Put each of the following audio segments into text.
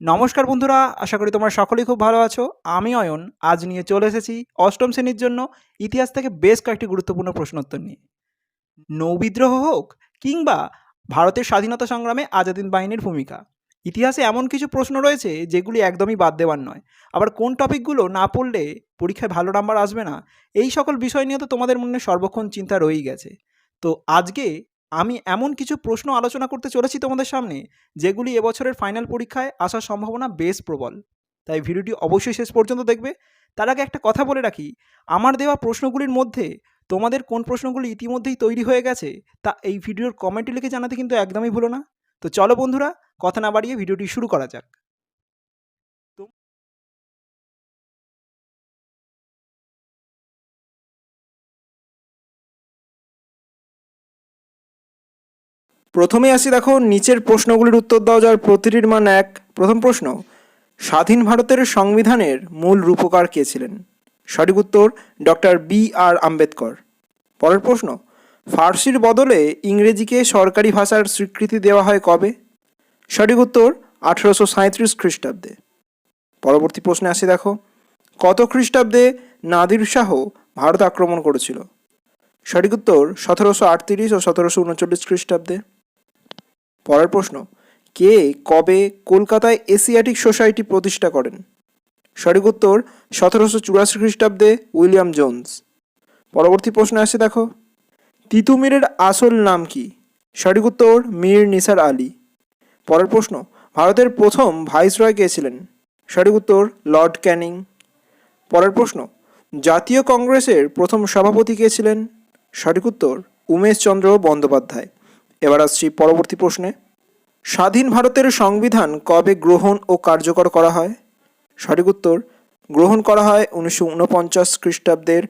নমস্কার বন্ধুরা, আশা করি তোমরা সকলেই খুব ভালো আছো। আমি অয়ন, আজ নিয়ে চলে এসেছি অষ্টম শ্রেণির জন্য ইতিহাস থেকে বেশ কয়েকটি গুরুত্বপূর্ণ প্রশ্নোত্তর নিয়ে। নৌবিদ্রোহ হোক কিংবা ভারতের স্বাধীনতা সংগ্রামে আজাদিন বাহিনীর ভূমিকা। ইতিহাসে এমন কিছু প্রশ্ন রয়েছে যেগুলি একদমই বাদ দেওয়ার নয়। আবার কোন টপিকগুলো না পড়লে পরীক্ষায় ভালো নাম্বার আসবে না? এই সকল বিষয় নিয়ে তো তোমাদের মনে সর্বক্ষণ চিন্তা রয়েই গেছে। তো আজকে আমি এমন কিছু প্রশ্ন আলোচনা করতে চলেছি তোমাদের সামনে, যেগুলি এবছরের ফাইনাল পরীক্ষায় আসার সম্ভাবনা বেশ প্রবল। তাই ভিডিওটি অবশ্যই শেষ পর্যন্ত দেখবে। তার আগে একটা কথা বলে রাখি, আমার দেওয়া প্রশ্নগুলির মধ্যে তোমাদের কোন প্রশ্নগুলি ইতিমধ্যেই তৈরি হয়ে গেছে, তা এই ভিডিওর কমেন্টে লিখে জানাতে কিন্তু একদমই ভুলো না। তো চলো বন্ধুরা, কথা না বাড়িয়ে ভিডিওটি শুরু করা যাক। প্রথমে আসি দেখো, নিচের প্রশ্নগুলির উত্তর দেওয়া যার প্রতিটির মান এক। প্রথম প্রশ্ন, স্বাধীন ভারতের সংবিধানের মূল রূপকার কে ছিলেন? সঠিক উত্তর, ডক্টর বি আর আম্বেদকর। পরের প্রশ্ন, ফার্সির বদলে ইংরেজিকে সরকারি ভাষার স্বীকৃতি দেওয়া হয় কবে? সঠিক উত্তর, আঠেরোশো সাঁত্রিশ খ্রিস্টাব্দে। পরবর্তী প্রশ্নে আসি দেখো, কত খ্রিস্টাব্দে নাদির শাহ ভারত আক্রমণ করেছিল? সঠিক উত্তর, সতেরোশো আটত্রিশ ও সতেরোশো উনচল্লিশ খ্রিস্টাব্দে। পরের প্রশ্ন, কে কবে কলকাতায় এশিয়াটিক সোসাইটি প্রতিষ্ঠা করেন? সঠিক উত্তর, সতেরোশো চুরাশি খ্রিস্টাব্দে উইলিয়াম জোন্স। পরবর্তী প্রশ্ন আসে দেখো তিতুমিরের আসল নাম কি? সঠিক উত্তর, মীর নিসার আলী। পরের প্রশ্ন, ভারতের প্রথম ভাইসরয় কে ছিলেন? সঠিক উত্তর, লর্ড ক্যানিং। পরের প্রশ্ন, জাতীয় কংগ্রেসের প্রথম সভাপতি কে ছিলেন? সঠিক উত্তর, উমেশ চন্দ্র বন্দ্যোপাধ্যায়। এবার আসছি পরবর্তী প্রশ্নে। স্বাধীন ভারতের সংবিধান কবে গ্রহণ ও কার্যকর করা হয়? সঠিক উত্তর, গ্রহণ করা হয় উনিশশো উনপঞ্চাশ খ্রিস্টাব্দের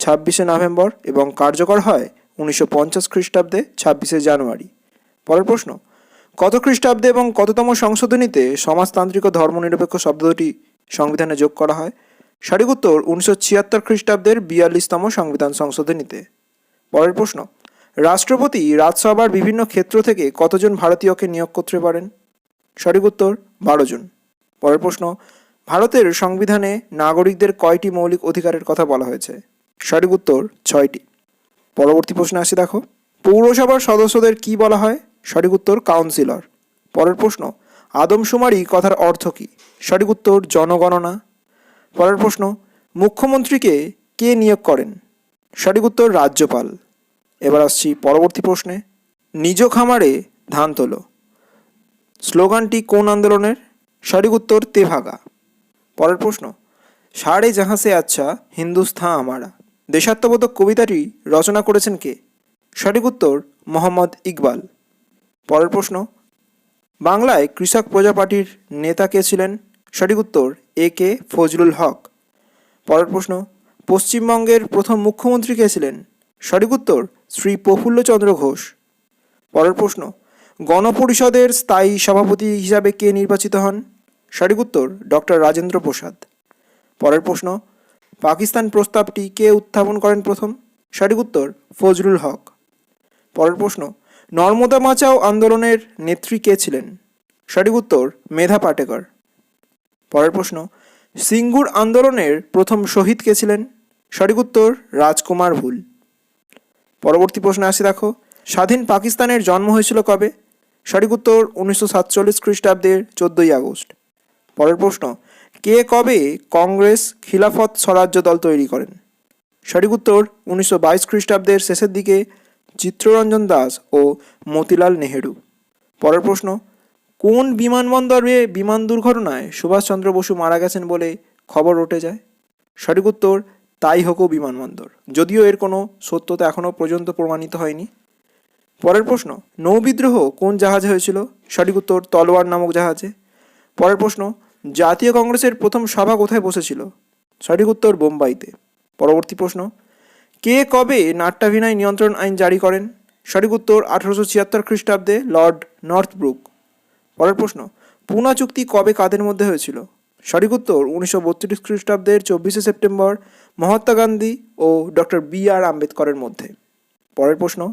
ছাব্বিশে নভেম্বর এবং কার্যকর হয় উনিশশো পঞ্চাশ খ্রিস্টাব্দে ছাব্বিশে জানুয়ারি। পরের প্রশ্ন, কত খ্রিস্টাব্দে এবং কততম সংশোধনীতে সমাজতান্ত্রিক ও ধর্মনিরপেক্ষ শব্দটি সংবিধানে যোগ করা হয়? সঠিক উত্তর, উনিশশো ছিয়াত্তর খ্রিস্টাব্দের বিয়াল্লিশতম সংবিধান সংশোধনীতে। পরের প্রশ্ন রাষ্ট্রপতি রাজসভার বিভিন্ন ক্ষেত্র থেকে কতজন ভারতীয়কে নিয়োগ করতে পারেন? সঠিক উত্তর, বারো জন। পরের প্রশ্ন, ভারতের সংবিধানে নাগরিকদের কয়টি মৌলিক অধিকারের কথা বলা হয়েছে? সঠিক উত্তর, ছয়টি। পরবর্তী প্রশ্নে আসি দেখো। পৌরসভার সদস্যদের কি বলা হয়? সঠিক উত্তর, কাউন্সিলর। পরের প্রশ্ন, আদমশুমারি কথার অর্থ কী? সঠিক উত্তর, জনগণনা। পরের প্রশ্ন, মুখ্যমন্ত্রীকে কে নিয়োগ করেন? সঠিক উত্তর, রাজ্যপাল। এবার আসছি পরবর্তী প্রশ্নে। নিজ খামারে ধান তোলো। স্লোগানটি কোন আন্দোলনের? সঠিক উত্তর তেভাগা। পরের প্রশ্ন, সাড়ে জাহাসে আচ্ছা হিন্দুস্থান আমারা। দেশাত্মবোধক কবিতাটি রচনা করেছেন কে? সঠিক উত্তর, মোহাম্মদ ইকবাল। পরের প্রশ্ন, বাংলায় কৃষক প্রজা পার্টির নেতা কে ছিলেন? সঠিক উত্তর, এ কে ফজলুল হক। পরের প্রশ্ন, পশ্চিমবঙ্গের প্রথম মুখ্যমন্ত্রী কে ছিলেন? সঠিক উত্তর শ্রী প্রফুল্লচন্দ্র ঘোষ। পরের প্রশ্ন, গণপরিষদের স্থায়ী সভাপতি হিসাবে কে নির্বাচিত হন? সঠিক উত্তর ডক্টর রাজেন্দ্র প্রসাদ। পরের প্রশ্ন, পাকিস্তান প্রস্তাবটি কে উত্থাপন করেন প্রথম? সঠিক উত্তর ফজলুল হক। পরের প্রশ্ন, নর্মদা মাচাও আন্দোলনের নেত্রী কে ছিলেন? সঠিক উত্তর মেধা পাটেকর। পরের প্রশ্ন, সিঙ্গুর আন্দোলনের প্রথম শহীদ কে ছিলেন? সঠিক উত্তর রাজকুমার ভুল। পরবর্তী প্রশ্নে আসি দেখো। স্বাধীন পাকিস্তানের জন্ম হয়েছিল কবে? সঠিক উত্তর উনিশশো সাতচল্লিশ খ্রিস্টাব্দের চোদ্দোই আগস্ট। পরের প্রশ্ন, কে কবে কংগ্রেস খিলাফত স্বরাজ্য দল তৈরি করেন? সঠিক উত্তর উনিশশো বাইশ খ্রিস্টাব্দের শেষের দিকে চিত্তরঞ্জন দাস ও মতিলাল নেহেরু। পরের প্রশ্ন, কোন বিমানবন্দরে বিমান দুর্ঘটনায় সুভাষচন্দ্র বসু মারা গেছেন বলে খবর উঠে যায়? সঠিক উত্তর তাই হোকো বিমানবন্দর। যদিও এর কোনো সত্যতা এখনও পর্যন্ত প্রমাণিত হয়নি। পরের প্রশ্ন নৌবিদ্রোহ কোন জাহাজে হয়েছিল? সঠিক উত্তর, তলোয়ার নামক জাহাজে। পরের প্রশ্ন, জাতীয় কংগ্রেসের প্রথম সভা কোথায় বসেছিল? সঠিক উত্তর, বোম্বাইতে। পরবর্তী প্রশ্ন, কে কবে নাট্যাভিনয় নিয়ন্ত্রণ আইন জারি করেন? সঠিক উত্তর, আঠারোশো ছিয়াত্তর খ্রিস্টাব্দে লর্ড নর্থব্রুক। পরের প্রশ্ন, পুনা চুক্তি কবে কাদের মধ্যে হয়েছিল? সঠিক উত্তর উনিশশো বত্রিশ খ্রিস্টাব্দের চব্বিশে সেপ্টেম্বর মহাত্মা গান্ধী ও ডক্টর বি আর আম্বেদকরের মধ্যে। পরের প্রশ্ন,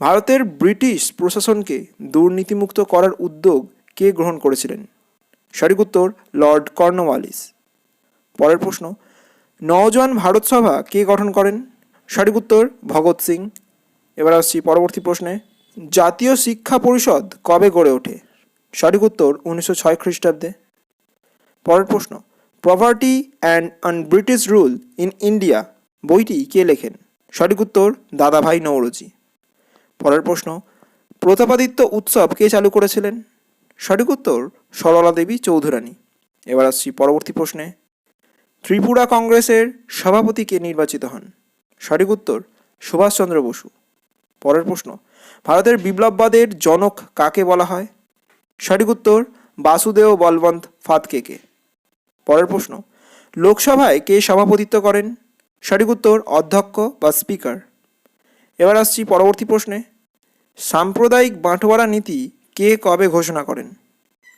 ভারতের ব্রিটিশ প্রশাসনকে দুর্নীতিমুক্ত করার উদ্যোগ কে গ্রহণ করেছিলেন? সঠিক উত্তর, লর্ড কর্নওয়ালিস। পরের প্রশ্ন, নওজোয়ান ভারত সভা কে গঠন করেন? সঠিক উত্তর, ভগৎ সিং। এবার আসছি পরবর্তী প্রশ্নে, জাতীয় শিক্ষা পরিষদ কবে গড়ে ওঠে? সঠিক উত্তর উনিশশো ছয় খ্রিস্টাব্দে। পরের প্রশ্ন property and un British rule in India বইটি কে লেখেন? সঠিক উত্তর দাদাভাই নৌরজি পরের প্রশ্ন, প্রতাপাদিত্য উৎসব কে চালু করেছিলেন? সঠিক উত্তর সরলা দেবী চৌধুরানী। এবার আসছি পরবর্তী প্রশ্নে, ত্রিপুরা কংগ্রেসের সভাপতি কে নির্বাচিত হন? সঠিক উত্তর সুভাষচন্দ্র বসু। পরের প্রশ্ন, ভারতের বিপ্লববাদের জনক কাকে বলা হয়? সঠিক উত্তর বাসুদেব বলবন্ত ফাতকেকে। পরের প্রশ্ন, লোকসভায় কে সভাপতিত্ব করেন? সঠিক উত্তর, অধ্যক্ষ বা স্পিকার। এবার আসছি পরবর্তী প্রশ্নে, সাম্প্রদায়িক বাঁটোয়ারা নীতি কে কবে ঘোষণা করেন?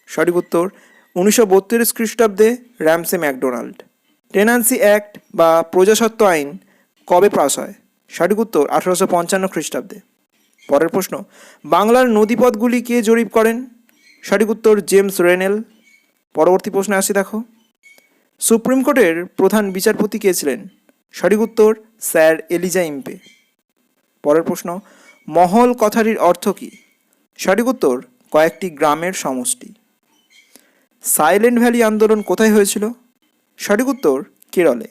সঠিক উত্তর, উনিশশো বত্রিশ খ্রিস্টাব্দে র্যামসে ম্যাকডোনাল্ড। টেনান্সি অ্যাক্ট বা প্রজাসত্ব আইন কবে পাশ হয়? সঠিক উত্তর, আঠারোশো পঞ্চান্ন খ্রিস্টাব্দে। পরের প্রশ্ন, বাংলার নদীপথগুলি কে জরিপ করেন? সঠিক উত্তর, জেমস রেনেল। পরবর্তী প্রশ্নে আসি, দেখো। সুপ্রিম কোর্টের প্রধান বিচারপতি কে ছিলেন? সঠিক উত্তর, স্যার এলিজা ইম্পে। পরের প্রশ্ন, মহল কথাটির অর্থ কী? সঠিক উত্তর, কয়েকটি গ্রামের সমষ্টি। সাইলেন্ট ভ্যালি আন্দোলন কোথায় হয়েছিল? সঠিক উত্তর, কেরলে।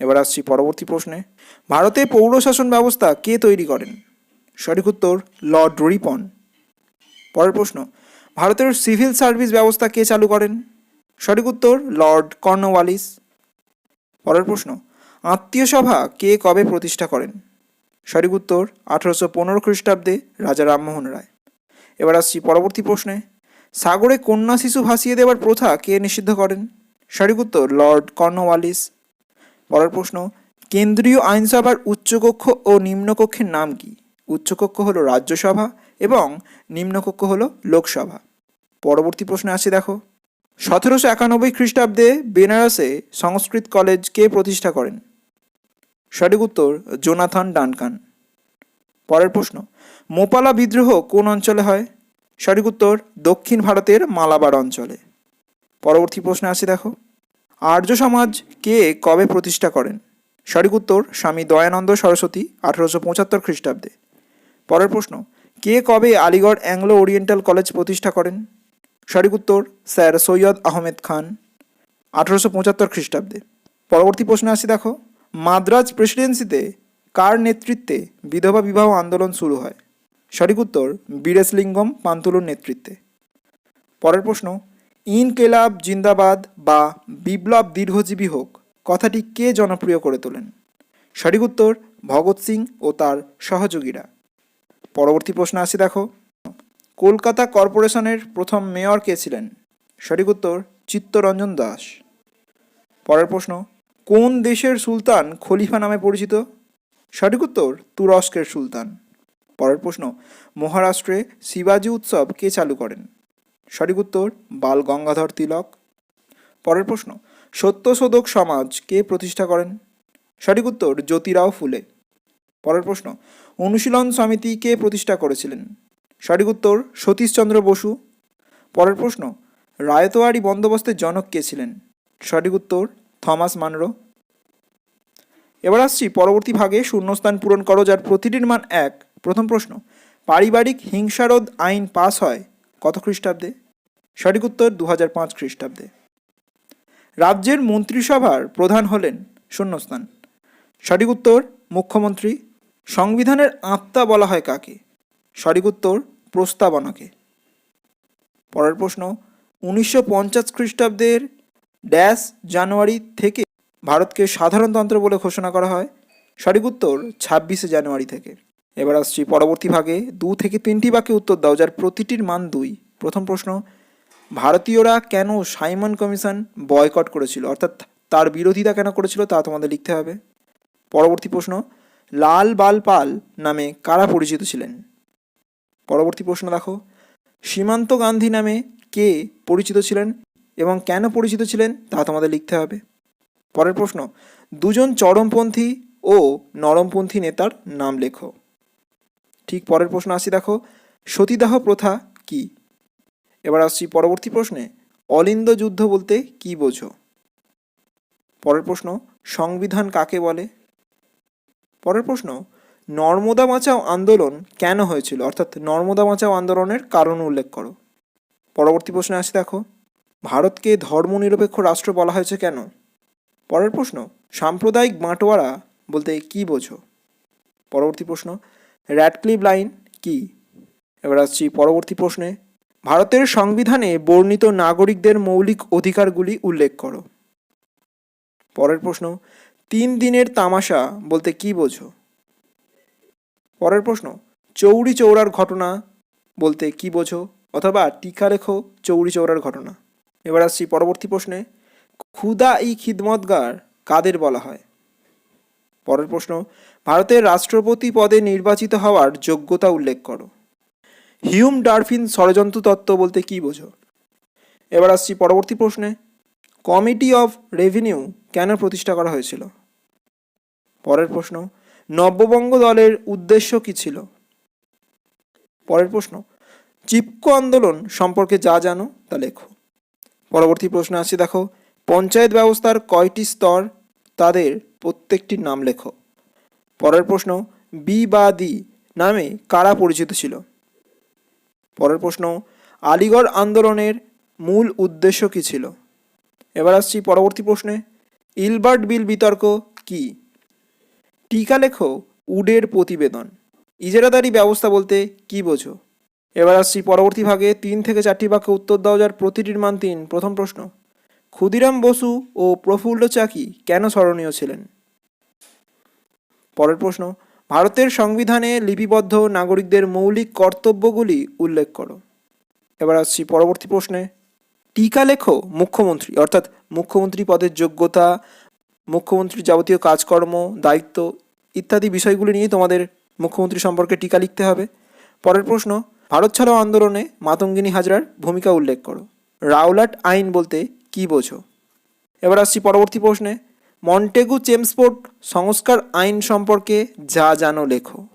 এবার আসছি পরবর্তী প্রশ্নে, ভারতে পৌরশাসন ব্যবস্থা কে তৈরি করেন? সঠিক উত্তর, লর্ড রিপন। পরের প্রশ্ন, ভারতের সিভিল সার্ভিস ব্যবস্থা কে চালু করেন? সঠিক উত্তর, লর্ড কর্নওয়ালিস। পরের প্রশ্ন আত্মীয় সভা কে কবে প্রতিষ্ঠা করেন? সঠিক উত্তর, আঠারোশো পনেরো খ্রিস্টাব্দে রাজা রামমোহন রায়। এবার আসছি পরবর্তী প্রশ্নে, সাগরে কন্যা শিশু ভাসিয়ে দেওয়ার প্রথা কে নিষিদ্ধ করেন? সঠিক উত্তর, লর্ড কর্নওয়ালিস। পরের প্রশ্ন, কেন্দ্রীয় আইনসভার উচ্চকক্ষ ও নিম্নকক্ষের নাম কি? উচ্চকক্ষ হলো রাজ্যসভা এবং নিম্নকক্ষ হলো লোকসভা। পরবর্তী প্রশ্নে আসি দেখো। সতেরোশো একানব্বই খ্রিস্টাব্দে বেনারসে সংস্কৃত কলেজ কে প্রতিষ্ঠা করেন। সঠিক উত্তর, জোনাথন ডানকান। পরের প্রশ্ন, মোপালা বিদ্রোহ কোন অঞ্চলে হয়? সঠিক উত্তর, দক্ষিণ ভারতের মালাবার অঞ্চলে। পরবর্তী প্রশ্নে আসি দেখো, আর্য সমাজ কে কবে প্রতিষ্ঠা করেন? সঠিক উত্তর, স্বামী দয়ানন্দ সরস্বতী, আঠারোশো পঁচাত্তর খ্রিস্টাব্দে। পরের প্রশ্ন, কে কবে আলিগড় অ্যাংলো ওরিয়েন্টাল কলেজ প্রতিষ্ঠা করেন? সঠিক উত্তর স্যার সৈয়দ আহমেদ খান, আঠারোশো পঁচাত্তর খ্রিস্টাব্দে। পরবর্তী প্রশ্নে আসি দেখো, মাদ্রাজ প্রেসিডেন্সিতে কার নেতৃত্বে বিধবা বিবাহ আন্দোলন শুরু হয়? সঠিক উত্তর বীরেশলিঙ্গম পান্তুলুর নেতৃত্বে। পরের প্রশ্ন, ইনকেলাব জিন্দাবাদ বা বিপ্লব দীর্ঘজীবী হোক, কথাটি কে জনপ্রিয় করে তোলেন? সঠিক উত্তর ভগৎ সিং ও তার সহযোগীরা। পরবর্তী প্রশ্ন আসি দেখো কলকাতা কর্পোরেশনের প্রথম মেয়র কে ছিলেন? সঠিক উত্তর, চিত্তরঞ্জন দাস। পরের প্রশ্ন, কোন দেশের সুলতান খলিফা নামে পরিচিত? সঠিক উত্তর, তুরস্কের সুলতান। পরের প্রশ্ন, মহারাষ্ট্রে শিবাজি উৎসব কে চালু করেন? সঠিক উত্তর, বাল গঙ্গাধর তিলক। পরের প্রশ্ন, সত্যশোধক সমাজ কে প্রতিষ্ঠা করেন? সঠিক উত্তর, জ্যোতিরাও ফুলে। পরের প্রশ্ন, অনুশীলন সমিতি কে প্রতিষ্ঠা করেছিলেন? সঠিক উত্তর সতীশচন্দ্র বসু। পরের প্রশ্ন, রায়তোয়ারি বন্দোবস্তের জনক কে ছিলেন? সঠিক উত্তর, থমাস মানরো। এবার আসছি পরবর্তী ভাগে শূন্যস্থান পূরণ করো, যার প্রতিটির মান এক। প্রথম প্রশ্ন, পারিবারিক হিংসারোধ আইন পাস হয় কত খ্রিস্টাব্দে? সঠিক উত্তর দু হাজার পাঁচ খ্রিস্টাব্দে। রাজ্যের মন্ত্রিসভার প্রধান হলেন শূন্যস্থান। সঠিক উত্তর, মুখ্যমন্ত্রী। সংবিধানের আত্মা বলা হয় কাকে? সঠিক উত্তর প্রস্তাবনাকে। পরের প্রশ্ন, উনিশশো পঞ্চাশ খ্রিস্টাব্দের ড্যাশ জানুয়ারি থেকে ভারতকে সাধারণতন্ত্র বলে ঘোষণা করা হয়। সঠিক উত্তর ছাব্বিশে জানুয়ারি থেকে। এবার আসছি পরবর্তী ভাগে। দু থেকে তিনটি বাক্যে উত্তর দাও, যার প্রতিটির মান দুই। প্রথম প্রশ্ন, ভারতীয়রা কেন সাইমন কমিশন বয়কট করেছিল? অর্থাৎ তার বিরোধিতা কেন করেছিল তা তোমাদের লিখতে হবে। পরবর্তী প্রশ্ন, লাল বাল পাল নামে কারা পরিচিত ছিলেন? পরবর্তী প্রশ্ন দেখো সীমান্ত গান্ধী নামে কে পরিচিত ছিলেন এবং কেন পরিচিত ছিলেন তা তোমাদের লিখতে হবে। পরের প্রশ্ন, দুজন চরমপন্থী ও নরমপন্থী নেতার নাম লেখো। ঠিক পরের প্রশ্ন আসি দেখো, সতীদাহ প্রথা কি? এবার আসছি পরবর্তী প্রশ্নে, অলিন্দ যুদ্ধ বলতে কি বোঝো? পরের প্রশ্ন, সংবিধান কাকে বলে? পরের প্রশ্ন নর্মদা বাঁচাও আন্দোলন কেন হয়েছিল? অর্থাৎ নর্মদা বাঁচাও আন্দোলনের কারণ উল্লেখ করো। পরবর্তী প্রশ্নে আসে দেখো। ভারতকে ধর্মনিরপেক্ষ রাষ্ট্র বলা হয়েছে কেন? পরের প্রশ্ন, সাম্প্রদায়িক বাঁটোয়ারা বলতে কি বোঝো? পরবর্তী প্রশ্ন, র্যাডক্লিফ লাইন কি? এবার আসছি পরবর্তী প্রশ্নে। ভারতের সংবিধানে বর্ণিত নাগরিকদের মৌলিক অধিকারগুলি উল্লেখ করো। পরের প্রশ্ন, তিন দিনের তামাশা বলতে কি বোঝো? পরের প্রশ্ন, চৌরি চৌরার ঘটনা বলতে কি বোঝো অথবা টিকা লেখো চৌরি চৌরার ঘটনা? এবার আসছি পরবর্তী প্রশ্নে, ক্ষুদা ই খিদমতগার কাদের বলা হয়? পরের প্রশ্ন, ভারতের রাষ্ট্রপতি পদে নির্বাচিত হওয়ার যোগ্যতা উল্লেখ করো। হিউম ডারফিন ষড়যন্ত্র তত্ত্ব বলতে কি বোঝো? এবার আসছি পরবর্তী প্রশ্নে, কমিটি অফ রেভিনিউ কেন প্রতিষ্ঠা করা হয়েছিল? পরের প্রশ্ন নব্যবঙ্গ দলের উদ্দেশ্য কি ছিল? পরের প্রশ্ন, চিপকো আন্দোলন সম্পর্কে যা জানো তা লেখো। পরবর্তী প্রশ্ন আছে দেখো, পঞ্চায়েত ব্যবস্থার কয়টি স্তর তাদের প্রত্যেকটির নাম লেখো। পরের প্রশ্ন, বি বা দি নামে কারা পরিচিত ছিল? পরের প্রশ্ন, আলিগড় আন্দোলনের মূল উদ্দেশ্য কী ছিল? এবার আসছি পরবর্তী প্রশ্নে, ইলবার্ট বিল বিতর্ক কি? টিকা লেখো উডের প্রতিবেদন। ইজারাদারি ব্যবস্থা বলতে কি বোঝো? এবার আসছি পরবর্তী ভাগে তিন থেকে চারটি বাক্যে উত্তর দেওয়া যার প্রতিটির মান তিন। প্রথম প্রশ্ন, ক্ষুদিরাম বসু ও প্রফুল্ল চাকি কেন স্মরণীয় ছিলেন? পরের প্রশ্ন, ভারতের সংবিধানে লিপিবদ্ধ নাগরিকদের মৌলিক কর্তব্যগুলি উল্লেখ করো। এবার আসছি পরবর্তী প্রশ্নে টিকা লেখো মুখ্যমন্ত্রী, অর্থাৎ মুখ্যমন্ত্রী পদের যোগ্যতা মুখ্যমন্ত্রীর যাবতীয় কাজকর্ম, দায়িত্ব ইত্যাদি বিষয়গুলি নিয়ে তোমাদের মুখ্যমন্ত্রী সম্পর্কে টিকা লিখতে হবে। পরের প্রশ্ন, ভারত ছাড়াও আন্দোলনে মাতঙ্গিনী হাজরার ভূমিকা উল্লেখ করো। রাওলাট আইন বলতে কি বোঝো? এবার আসছি পরবর্তী প্রশ্নে, মন্টেগু চেমসপোর্ট সংস্কার আইন সম্পর্কে যা জানো লেখো।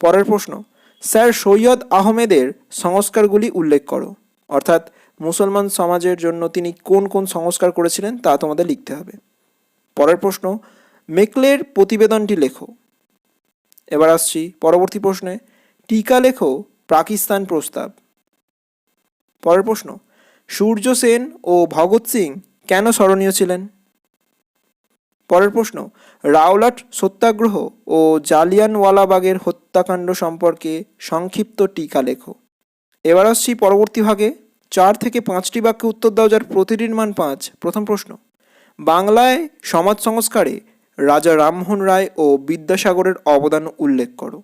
পরের প্রশ্ন, স্যার সৈয়দ আহমেদের সংস্কারগুলি উল্লেখ করো। অর্থাৎ মুসলমান সমাজের জন্য তিনি কোন কোন সংস্কার করেছিলেন তা তোমাদের লিখতে হবে। পরের প্রশ্ন, মেকলের প্রতিবেদনটি লেখো। এবার আসছি পরবর্তী প্রশ্নে, টিকা লেখো, পাকিস্তান প্রস্তাব। পরের প্রশ্ন, সূর্য সেন ও ভগৎ সিং কেন স্মরণীয় ছিলেন? পরের প্রশ্ন, রাওলাট সত্যাগ্রহ ও জালিয়ানওয়ালাবাগের হত্যাকাণ্ড সম্পর্কে সংক্ষিপ্ত টিকা লেখো। এবার আসছি পরবর্তী ভাগে, চার থেকে পাঁচটি বাক্যে উত্তর দাও যার প্রতিটির মান পাঁচ। প্রথম প্রশ্ন বাংলায় সমাজ সংস্কারে রাজা রামমোহন রায় ও বিদ্যাসাগরের অবদান উল্লেখ করো।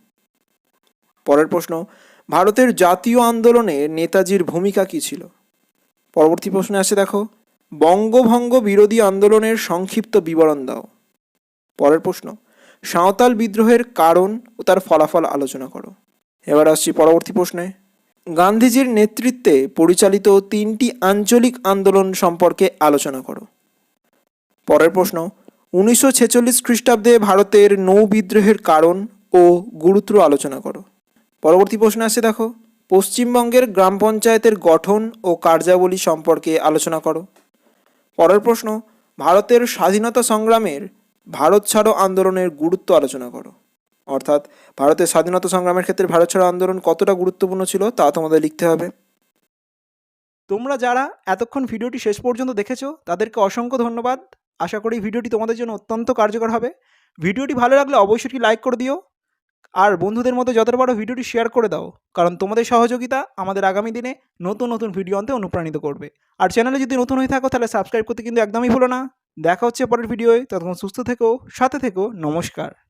পরের প্রশ্ন, ভারতের জাতীয় আন্দোলনে নেতাজির ভূমিকা কী ছিল? পরবর্তী প্রশ্নে আসে দেখো, বঙ্গভঙ্গ বিরোধী আন্দোলনের সংক্ষিপ্ত বিবরণ দাও। পরের প্রশ্ন, সাঁওতাল বিদ্রোহের কারণ ও তার ফলাফল আলোচনা করো। এবার আসছি পরবর্তী প্রশ্নে, গান্ধীজির নেতৃত্বে পরিচালিত তিনটি আঞ্চলিক আন্দোলন সম্পর্কে আলোচনা করো। পরের প্রশ্ন, উনিশশো ছেচল্লিশ খ্রিস্টাব্দে ভারতের নৌ বিদ্রোহের কারণ ও গুরুত্ব আলোচনা করো। পরবর্তী প্রশ্ন আসে দেখো, পশ্চিমবঙ্গের গ্রাম পঞ্চায়েতের গঠন ও কার্যাবলী সম্পর্কে আলোচনা করো। পরের প্রশ্ন, ভারতের স্বাধীনতা সংগ্রামের ভারত ছাড়ো আন্দোলনের গুরুত্ব আলোচনা করো। অর্থাৎ, ভারতের স্বাধীনতা সংগ্রামের ক্ষেত্রে ভারত ছাড়ো আন্দোলন কতটা গুরুত্বপূর্ণ ছিল তা তোমাদের লিখতে হবে। তোমরা যারা এতক্ষণ ভিডিওটি শেষ পর্যন্ত দেখেছ, তাদেরকে অসংখ্য ধন্যবাদ। আশা করি ভিডিওটি তোমাদের জন্য অত্যন্ত কার্যকর হবে। ভিডিওটি ভালো লাগলে অবশ্যই লাইক করে দিও। আর বন্ধুদের মতো যতটা পারো ভিডিওটি শেয়ার করে দাও। কারণ তোমাদের সহযোগিতা আমাদের আগামী দিনে নতুন নতুন ভিডিও আনতে অনুপ্রাণিত করবে। আর চ্যানেলে যদি নতুন হয়ে থাকো, তাহলে সাবস্ক্রাইব করতে কিন্তু একদমই ভুলো না। দেখা হচ্ছে পরের ভিডিওয় ততক্ষণ সুস্থ থেকো, সাথে থেকো। নমস্কার।